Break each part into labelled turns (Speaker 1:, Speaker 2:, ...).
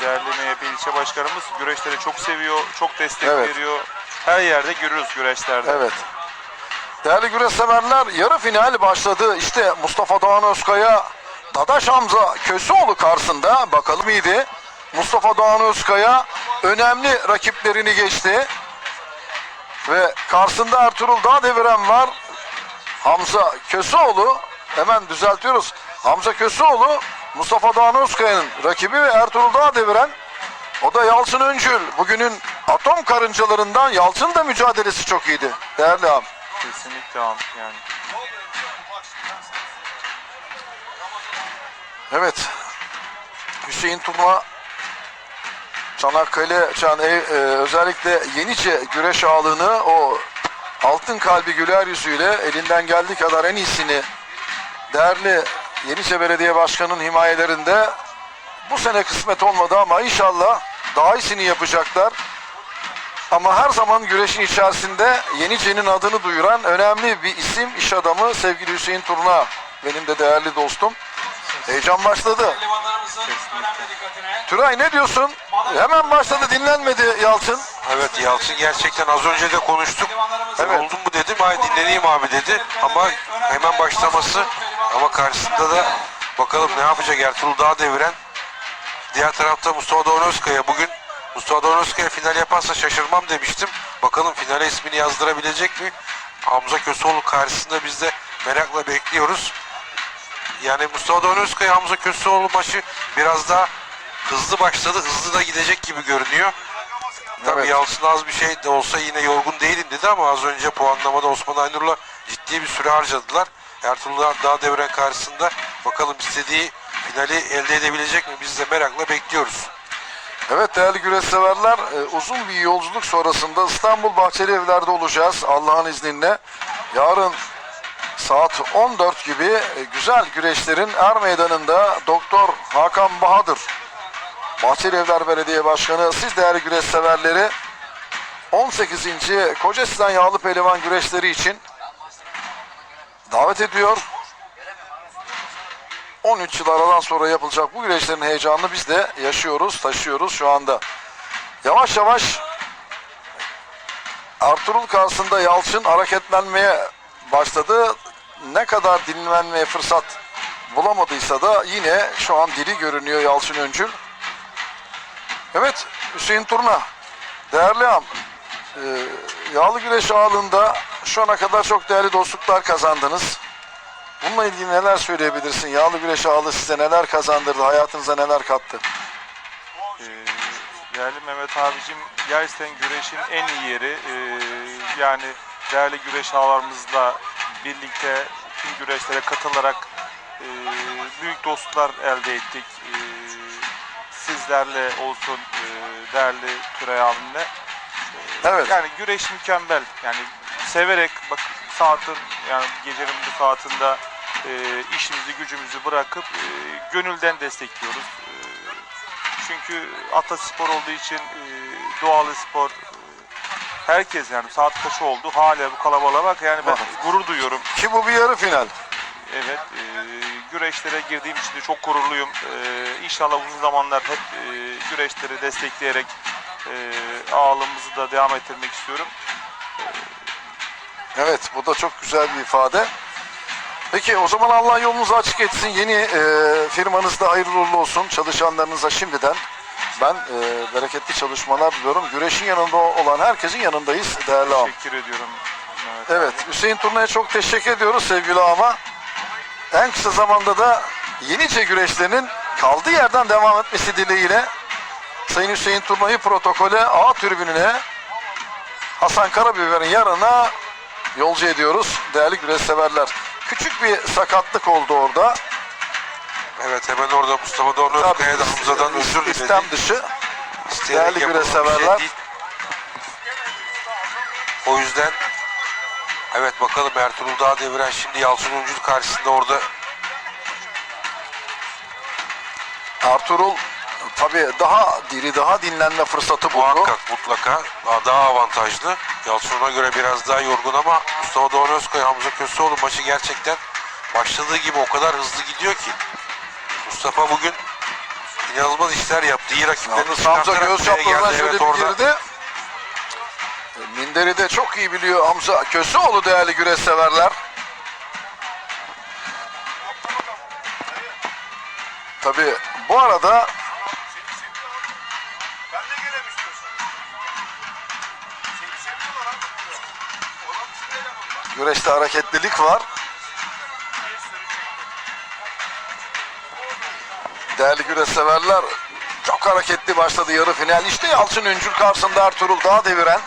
Speaker 1: değerli MHP ilçe başkanımız güreşleri çok seviyor, çok destek
Speaker 2: Evet.
Speaker 1: veriyor. Her yerde görürüz güreşlerde.
Speaker 2: Evet. Değerli güreş severler yarı final başladı. İşte Mustafa Doğan Özkaya Dadaş Hamza Köseoğlu karşısında bakalım iyiydi. Mustafa Doğan Özkaya önemli rakiplerini geçti. Ve karşısında Ertuğrul Dağdeviren var. Hamza Köseoğlu hemen düzeltiyoruz. Hamza Köseoğlu Mustafa Doğan Özkaya'nın rakibi ve Ertuğrul Dağdeviren o da Yalçın Öncül. Bugünün atom karıncalarından Yalçın da mücadelesi çok iyiydi. Değerli abi.
Speaker 1: Kesinlikle abi yani.
Speaker 2: Evet. Hüseyin Turna Çanakkale Çan e, e, özellikle Yeniçe güreş ağlığını o altın kalbi güler yüzüyle elinden geldiği kadar en iyisini değerli Yeniçe Belediye Başkanı'nın himayelerinde bu sene kısmet olmadı ama inşallah daha iyisini yapacaklar. Ama her zaman güreşin içerisinde Yenice'nin adını duyuran önemli bir isim, iş adamı sevgili Hüseyin Turna. Benim de değerli dostum. Heyecan başladı. Tülay ne diyorsun? Hemen başladı dinlenmedi Yalçın.
Speaker 3: Evet Yalçın gerçekten az önce de konuştuk.
Speaker 2: Evet.
Speaker 3: Oldun mu dedim. Hay dinleneyim abi dedi. Ama hemen başlaması ama karşısında da bakalım ne yapacak Ertuğrul Dağ deviren. Diğer tarafta Mustafa Doğan Özkaya. Bugün Mustafa Doğan Özkaya final yaparsa şaşırmam demiştim. Bakalım finale ismini yazdırabilecek mi? Hamza Köseoğlu karşısında biz de merakla bekliyoruz. Yani Mustafa Doğan Özkaya Hamza Köseoğlu maçı biraz daha hızlı başladı. Hızlı da gidecek gibi görünüyor. Tabii
Speaker 2: Evet.
Speaker 3: Yalçın az bir şey de olsa yine yorgun değilim dedi ama az önce puanlamada Osman Aynur'la ciddi bir süre harcadılar. Ertuğrul Dağ devren karşısında bakalım istediği finali elde edebilecek mi? Biz de merakla bekliyoruz.
Speaker 2: Evet değerli güreş severler e, uzun bir yolculuk sonrasında İstanbul Bahçeli Evler'de olacağız Allah'ın izniyle. Yarın saat 14 gibi e, güzel güreşlerin er meydanında Doktor Hakan Bahadır Bahçeli Evler Belediye Başkanı siz değerli güreş severleri 18. Koca Sinan Yağlı Pehlivan güreşleri için davet ediyor. 13 yıl aradan sonra yapılacak bu güreşlerin heyecanını biz de yaşıyoruz, taşıyoruz şu anda. Yavaş yavaş Ertuğrul karşısında Yalçın hareketlenmeye başladı. Ne kadar dinlenmeye fırsat bulamadıysa da yine şu an diri görünüyor Yalçın Öncül. Evet Hüseyin Turna, değerli am, e, yağlı güreş ağırlığında şu ana kadar çok değerli dostluklar kazandınız. Bununla ilgili neler söyleyebilirsin? Yağlı güreş ağırlığı size neler kazandırdı? Hayatınıza neler kattı?
Speaker 1: Ee, değerli Mehmet abicim gerçekten güreşin en iyi yeri. Ee, yani değerli güreş ağlarımızla birlikte tüm güreşlere katılarak e, büyük dostluklar elde ettik. Ee, sizlerle olsun e, değerli Turay abimle.
Speaker 2: Evet.
Speaker 1: Yani güreş mükemmel. Yani severek bak saatin yani gecenin bu saatinde e, işimizi gücümüzü bırakıp e, gönülden destekliyoruz. E, çünkü ataspor olduğu için e, doğalı spor e, herkes yani saat kaç oldu hala bu kalabalığa bak yani ben gurur duyuyorum.
Speaker 2: Ki bu bir yarı final.
Speaker 1: Evet, e, güreşlere girdiğim için de çok gururluyum. E, inşallah uzun zamanlar hep e, güreşleri destekleyerek e, ağırlığımızı da devam ettirmek istiyorum.
Speaker 2: Evet bu da çok güzel bir ifade. Peki o zaman Allah yolunuzu açık etsin. Yeni e, firmanızda hayırlı uğurlu olsun. Çalışanlarınıza şimdiden ben e, bereketli çalışmalar diliyorum. Güreşin yanında olan herkesin yanındayız değerli ağam.
Speaker 1: Teşekkür ediyorum. Mehmet
Speaker 2: Evet Hüseyin Turna'ya çok teşekkür ediyoruz sevgili ama en kısa zamanda da Yenice güreşlerinin kaldığı yerden devam etmesi dileğiyle Sayın Hüseyin Turna'yı protokole A tribününe Hasan Karabiber'in yanına yolcu ediyoruz değerli güreş severler. Küçük bir sakatlık oldu orada.
Speaker 3: Evet hemen orada Mustafa Doğan Özkaya da Hamza'dan özür diledi.
Speaker 2: İstem dışı. Değerli
Speaker 3: bir
Speaker 2: güreşseverler.
Speaker 3: değil. O yüzden evet bakalım Ertuğrul Dağ deviren şimdi Yalçın Öncül karşısında orada
Speaker 2: Ertuğrul tabii daha diri daha dinlenme fırsatı buldu.
Speaker 3: Muhakkak mutlaka daha avantajlı. Yalçın ona göre biraz daha yorgun ama Mustafa Doğan Özkoy, Hamza Köseoğlu maçı gerçekten başladığı gibi o kadar hızlı gidiyor ki. Mustafa bugün inanılmaz işler yaptı. İyi rakiplerini
Speaker 2: Hamza çaprazına
Speaker 3: geldi.
Speaker 2: şöyle
Speaker 3: Evet
Speaker 2: bir
Speaker 3: orada.
Speaker 2: girdi. Minderi de çok iyi biliyor Hamza Köseoğlu değerli güreş severler. Tabi bu arada güreşte hareketlilik var. Değerli güreş severler çok hareketli başladı yarı final. İşte Yalçın Üncül karşısında Ertuğrul daha deviren.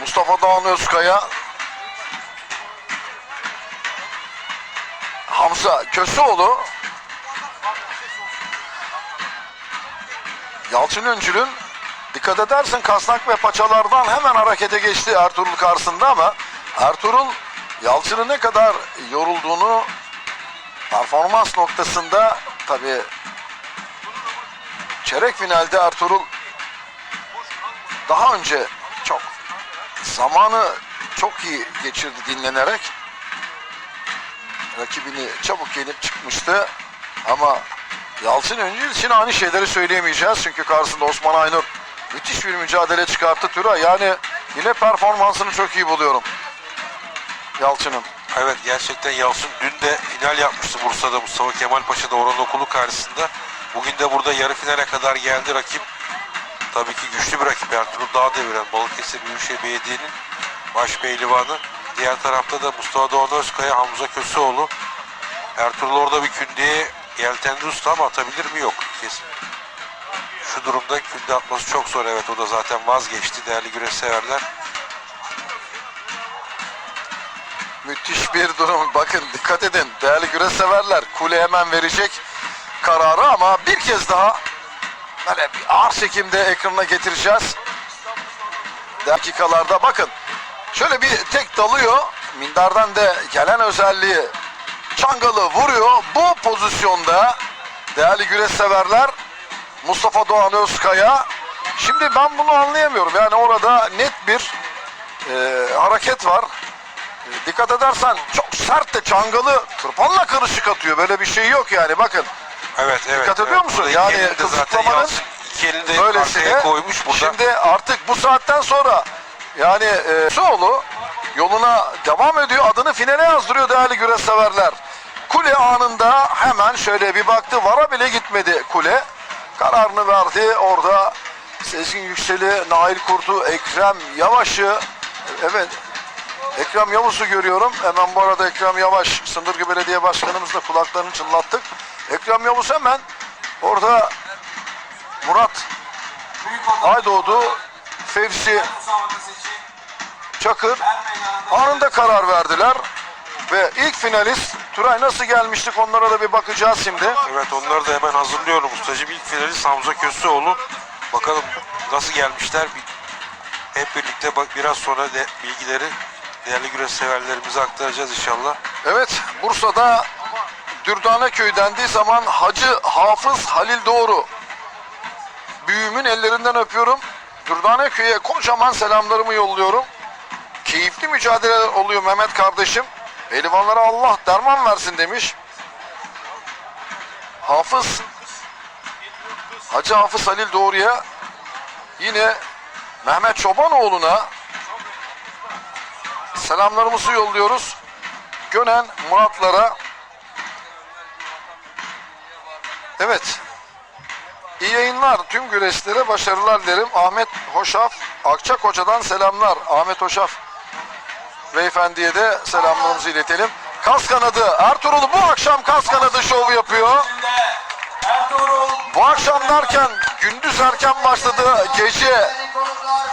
Speaker 2: Mustafa Doğan Özkaya Hamza Köseoğlu Yalçın Öncül'ün dikkat edersin kasnak ve paçalardan hemen harekete geçti Ertuğrul karşısında ama Ertuğrul Yalçın'ın ne kadar yorulduğunu performans noktasında tabi çeyrek finalde Ertuğrul daha önce çok zamanı çok iyi geçirdi dinlenerek rakibini çabuk yenip çıkmıştı ama Yalçın Öncül için aynı şeyleri söyleyemeyeceğiz. Çünkü karşısında Osman Aynur müthiş bir mücadele çıkarttı Türa. Yani yine performansını çok iyi buluyorum. Yalçın'ın.
Speaker 3: Evet gerçekten Yalçın dün de final yapmıştı Bursa'da Mustafa Kemal Paşa'da Orhan Okulu karşısında. Bugün de burada yarı finale kadar geldi rakip. Tabii ki güçlü bir rakip Ertuğrul Dağ deviren Balıkesir Büyükşehir Belediye'nin baş pehlivanı. Diğer tarafta da Mustafa Doğan Özkaya, Hamza Köseoğlu. Ertuğrul orada bir kündeye yeltendi usta ama atabilir mi? Yok kesin. Şu durumda künde atması çok zor. Evet o da zaten vazgeçti değerli güreş severler.
Speaker 2: Müthiş bir durum. Bakın dikkat edin. Değerli güreş severler. Kule hemen verecek kararı ama bir kez daha böyle bir ağır çekimde ekrana getireceğiz. Dakikalarda bakın. Şöyle bir tek dalıyor. Mindardan da gelen özelliği Çangalı vuruyor. Bu pozisyonda değerli güreş severler Mustafa Doğan Özkaya. Şimdi ben bunu anlayamıyorum. Yani orada net bir e, hareket var. E, dikkat edersen çok sert de Çangalı tırpanla karışık atıyor. Böyle bir şey yok yani bakın.
Speaker 3: Evet evet.
Speaker 2: Dikkat ediyor
Speaker 3: evet.
Speaker 2: musun?
Speaker 3: Burada
Speaker 2: Yani
Speaker 3: elini de
Speaker 2: Böylesine.
Speaker 3: koymuş burada.
Speaker 2: Şimdi artık bu saatten sonra yani e, Soğlu yoluna devam ediyor. Adını finale yazdırıyor değerli güreş severler. Kule anında hemen şöyle bir baktı. Vara bile gitmedi kule. Kararını verdi. Orada Sezgin Yüksel'i, Nail Kurt'u, Ekrem Yavaş'ı evet Ekrem Yavuz'u görüyorum. Hemen bu arada Ekrem Yavaş, Sındırgı Belediye Başkanımızla kulaklarını çınlattık. Ekrem Yavuz hemen orada Murat Aydoğdu, Fevzi Çakır anında karar verdiler. Ve ilk finalist Turay nasıl gelmiştik onlara da bir bakacağız şimdi.
Speaker 3: Evet onları da hemen hazırlıyorum ustacığım. İlk finalist Hamza Köseoğlu. Bakalım nasıl gelmişler. Hep birlikte bak biraz sonra de bilgileri değerli güreş severlerimize aktaracağız inşallah.
Speaker 2: Evet Bursa'da Dürdane Köyü dendiği zaman Hacı Hafız Halil Doğru. Büyüğümün ellerinden öpüyorum. Dürdane Köyü'ye kocaman selamlarımı yolluyorum. Keyifli mücadele oluyor Mehmet kardeşim. Pehlivanlara Allah derman versin demiş. Hafız Hacı Hafız Halil Doğru'ya yine Mehmet Çobanoğlu'na selamlarımızı yolluyoruz. Gönen Muratlara Evet. İyi yayınlar. Tüm güreşlere başarılar derim. Ahmet Hoşaf Akçakoca'dan selamlar. Ahmet Hoşaf beyefendiye de selamlarımızı iletelim. Kas kanadı. Ertuğrul bu akşam kas kanadı şovu yapıyor. Bu akşam derken gündüz erken başladı. Gece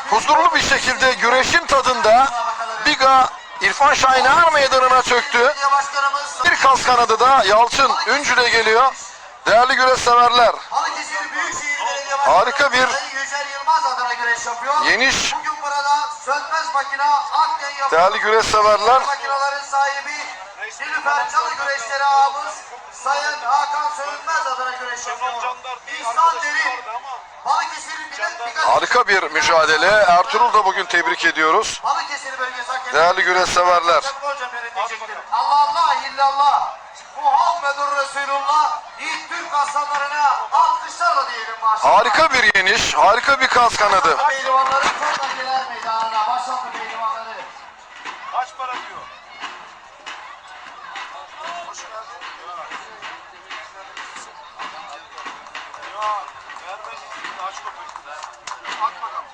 Speaker 2: huzurlu bir şekilde güreşin tadında Biga İrfan Şahin Er Meydanı'na çöktü. Bir kas kanadı da Yalçın Üncül'e geliyor. Değerli güreş severler. Harika bir. Yeniş.
Speaker 4: Sönmez Makina Akden yapıyor.
Speaker 2: Değerli güreş severler.
Speaker 4: Makinaların sahibi Nilüfer Çalı Güreşleri ağamız Sayın Hakan Sönmez adına güreş yapıyor. İhsan Derin.
Speaker 2: Harika bir mücadele. Ertuğrul da bugün tebrik ediyoruz. Değerli güreş severler.
Speaker 4: Yönetecektir. Allah illallah. Muhammedur Resulullah. İlk Türk aslanlarına alkışlarla diyelim maşallah.
Speaker 2: Harika bir yeniş, harika bir kas kanadı.
Speaker 5: Vermez izin aç kapıyı. At bakalım.